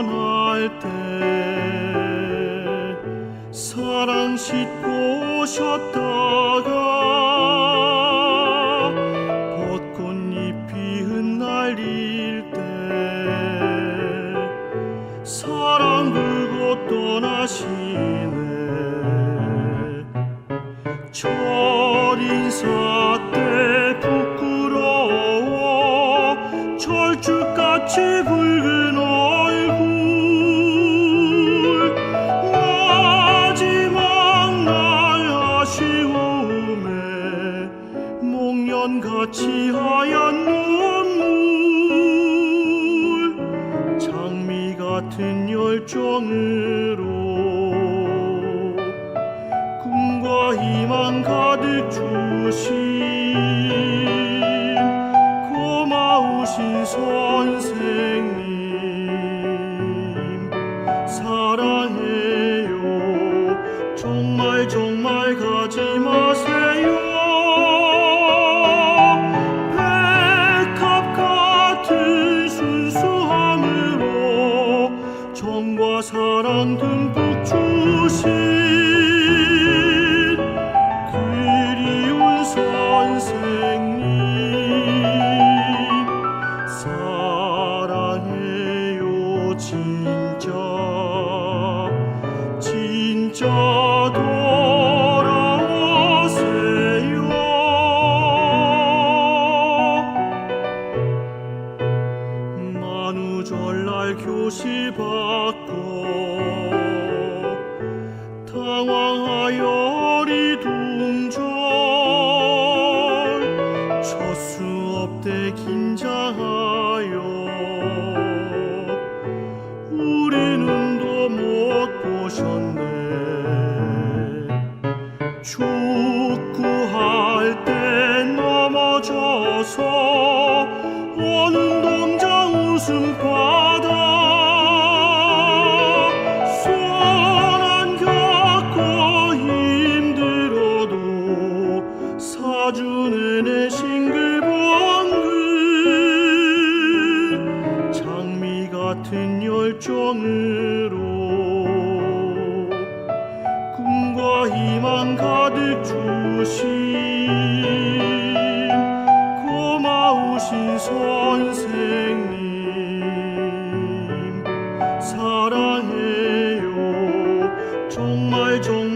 떠날 때 사랑 싣고 오셨다가 벚꽃잎이 흩날릴 때 사랑 두고 떠나시네. 철인사 때 부끄러워. 철쭉 같이 붉은 얼굴. 마지막 날 아쉬움에 목련같이 하얀 눈물. 장미 같은 열정으로 꿈과 희망 가득 주신 사랑 듬뿍 주신 그리운 선생님 사랑해요 진짜 만우절날 교실 받고 당황하여 어리둥절 첫 수업 때 긴장하여 우리 눈도 못 보셨네. 축구할 열정으로 꿈과 희망 가득 주신 고마우신 선생님 사랑해요. 정말 정말